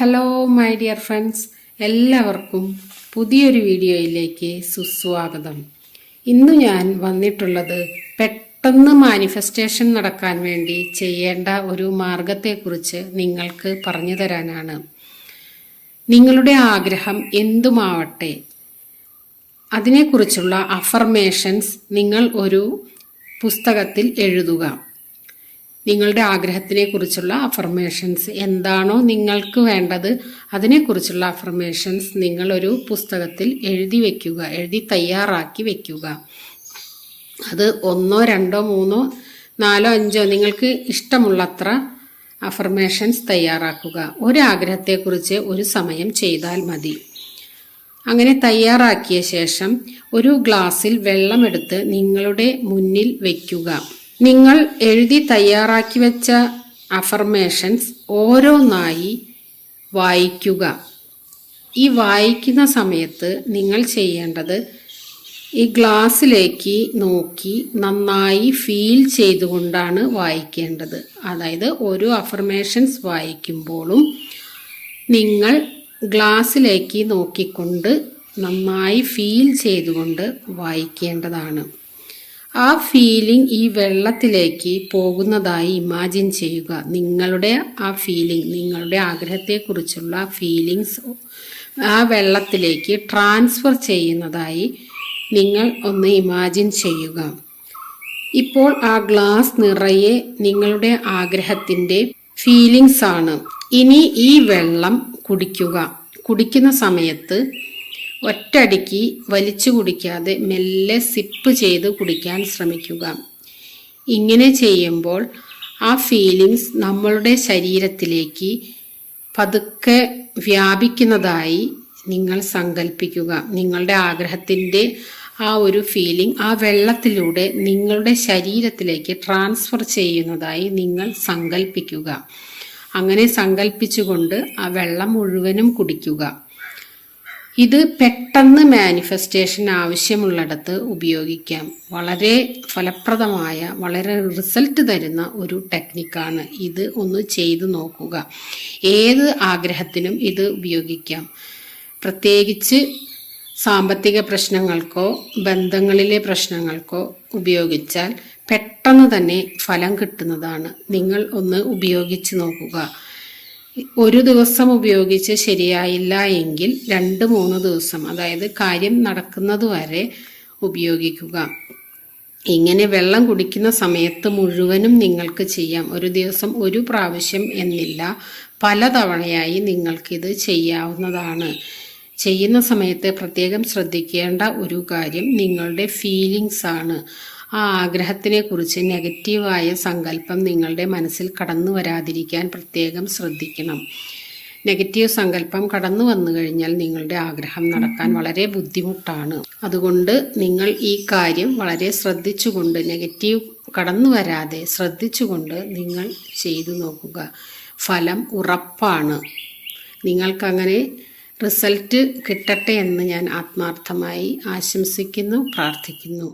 Hello my dear friends എല്ലാവർക്കും പുതിയൊരു വീഡിയോയിലേക്ക് സുസ്വാഗതം. ഇന്ന് ഞാൻ വന്നിട്ടുള്ളത് പെട്ടെന്ന് മാനിഫെസ്റ്റേഷൻ നടക്കാൻ വേണ്ടി ചെയ്യേണ്ട ഒരു മാർഗത്തെക്കുറിച്ച് നിങ്ങൾക്ക് പറഞ്ഞു തരാനാണ്. നിങ്ങളുടെ ആഗ്രഹം എന്തുമാവട്ടെ അതിനെക്കുറിച്ചുള്ള അഫർമേഷൻസ് നിങ്ങൾ ഒരു പുസ്തകത്തിൽ എഴുതുക. നിങ്ങളുടെ ആഗ്രഹത്തിനെ കുറിച്ചുള്ള അഫർമേഷൻസ് എന്താണോ നിങ്ങൾക്ക് വേണ്ടത് അതിനെക്കുറിച്ചുള്ള അഫർമേഷൻസ് നിങ്ങളൊരു പുസ്തകത്തിൽ എഴുതി വയ്ക്കുക എഴുതി തയ്യാറാക്കി വയ്ക്കുക അത് ഒന്നോ രണ്ടോ മൂന്നോ നാലോ അഞ്ചോ നിങ്ങൾക്ക് ഇഷ്ടമുള്ളത്ര അഫർമേഷൻസ് തയ്യാറാക്കുക. ഒരാഗ്രഹത്തെക്കുറിച്ച് ഒരു സമയം ചെയ്താൽ മതി. അങ്ങനെ തയ്യാറാക്കിയ ശേഷം ഒരു ഗ്ലാസ്സിൽ വെള്ളമെടുത്ത് നിങ്ങളുടെ മുന്നിൽ വയ്ക്കുക നിങ്ങൾ എഴുതി തയ്യാറാക്കി വെച്ച അഫർമേഷൻസ് ഓരോന്നായി വായിക്കുക. ഈ വായിക്കുന്ന സമയത്ത് നിങ്ങൾ ചെയ്യേണ്ടത് ഈ ഗ്ലാസ്സിലേക്ക് നോക്കി നന്നായി ഫീൽ ചെയ്തുകൊണ്ടാണ് വായിക്കേണ്ടത്. അതായത് ഓരോ അഫർമേഷൻസ് വായിക്കുമ്പോഴും നിങ്ങൾ ഗ്ലാസ്സിലേക്ക് നോക്കിക്കൊണ്ട് നന്നായി ഫീൽ ചെയ്തുകൊണ്ട് വായിക്കേണ്ടതാണ്. ആ ഫീലിംഗ് ഈ വെള്ളത്തിലേക്ക് പോകുന്നതായി ഇമാജിൻ ചെയ്യുക. നിങ്ങളുടെ ആ ഫീലിംഗ് നിങ്ങളുടെ ആഗ്രഹത്തെക്കുറിച്ചുള്ള ഫീലിങ്സ് ആ വെള്ളത്തിലേക്ക് ട്രാൻസ്ഫർ ചെയ്യുന്നതായി നിങ്ങൾ ഒന്ന് ഇമാജിൻ ചെയ്യുക. ഇപ്പോൾ ആ ഗ്ലാസ് നിറയെ നിങ്ങളുടെ ആഗ്രഹത്തിന്റെ ഫീലിങ്സ് ആണ്. ഇനി ഈ വെള്ളം കുടിക്കുക. കുടിക്കുന്ന സമയത്ത് ഒറ്റടിക്ക് വലിച്ചു കുടിക്കാതെ മെല്ലെ സിപ്പ് ചെയ്ത് കുടിക്കാൻ ശ്രമിക്കുക. ഇങ്ങനെ ചെയ്യുമ്പോൾ ആ ഫീലിങ്സ് നമ്മളുടെ ശരീരത്തിലേക്ക് പതുക്കെ വ്യാപിക്കുന്നതായി നിങ്ങൾ സങ്കല്പിക്കുക നിങ്ങളുടെ ആഗ്രഹത്തിന്റെ ആ ഒരു ഫീലിംഗ് ആ വെള്ളത്തിലൂടെ നിങ്ങളുടെ ശരീരത്തിലേക്ക് ട്രാൻസ്ഫർ ചെയ്യുന്നതായി നിങ്ങൾ സങ്കല്പിക്കുക അങ്ങനെ സങ്കല്പിച്ചുകൊണ്ട് ആ വെള്ളം മുഴുവനും കുടിക്കുക. ഇത് പെട്ടെന്ന് മാനിഫെസ്റ്റേഷൻ ആവശ്യമുള്ളിടത്ത് ഉപയോഗിക്കാം. വളരെ ഫലപ്രദമായ വളരെ റിസൾട്ട് തരുന്ന ഒരു ടെക്നിക്കാണ് ഇത്. ഒന്ന് ചെയ്തു നോക്കുക. ഏത് ആഗ്രഹത്തിനും ഇത് ഉപയോഗിക്കാം. പ്രത്യേകിച്ച് സാമ്പത്തിക പ്രശ്നങ്ങൾക്കോ ബന്ധങ്ങളിലെ പ്രശ്നങ്ങൾക്കോ ഉപയോഗിച്ചാൽ പെട്ടെന്ന് തന്നെ ഫലം കിട്ടുന്നതാണ്. നിങ്ങൾ ഒന്ന് ഉപയോഗിച്ച് നോക്കുക. ഒരു ദിവസം ഉപയോഗിച്ച് ശരിയായില്ല എങ്കിൽ രണ്ട് മൂന്ന് ദിവസം അതായത് കാര്യം നടക്കുന്നത് വരെ ഉപയോഗിക്കുക. ഇങ്ങനെ വെള്ളം കുടിക്കുന്ന സമയത്ത് മുഴുവനും നിങ്ങൾക്ക് ചെയ്യാം. ഒരു ദിവസം ഒരു പ്രാവശ്യം എന്നില്ല. പല തവണയായി നിങ്ങൾക്കിത് ചെയ്യാവുന്നതാണ്. ചെയ്യുന്ന സമയത്ത് പ്രത്യേകം ശ്രദ്ധിക്കേണ്ട ഒരു കാര്യം നിങ്ങളുടെ ഫീലിങ്സ് ആണ്. ആ ആഗ്രഹത്തിനെക്കുറിച്ച് നെഗറ്റീവായ സങ്കല്പം നിങ്ങളുടെ മനസ്സിൽ കടന്നു വരാതിരിക്കാൻ പ്രത്യേകം ശ്രദ്ധിക്കണം. നെഗറ്റീവ് സങ്കല്പം കടന്നു വന്നു കഴിഞ്ഞാൽ നിങ്ങളുടെ ആഗ്രഹം നടക്കാൻ വളരെ ബുദ്ധിമുട്ടാണ്. അതുകൊണ്ട് നിങ്ങൾ ഈ കാര്യം വളരെ ശ്രദ്ധിച്ചുകൊണ്ട് നെഗറ്റീവ് കടന്നു വരാതെ ശ്രദ്ധിച്ചുകൊണ്ട് നിങ്ങൾ ചെയ്തു നോക്കുക. ഫലം ഉറപ്പാണ്. നിങ്ങൾക്കങ്ങനെ റിസൾട്ട് കിട്ടട്ടെ എന്ന് ഞാൻ ആത്മാർത്ഥമായി ആശംസിക്കുന്നു പ്രാർത്ഥിക്കുന്നു.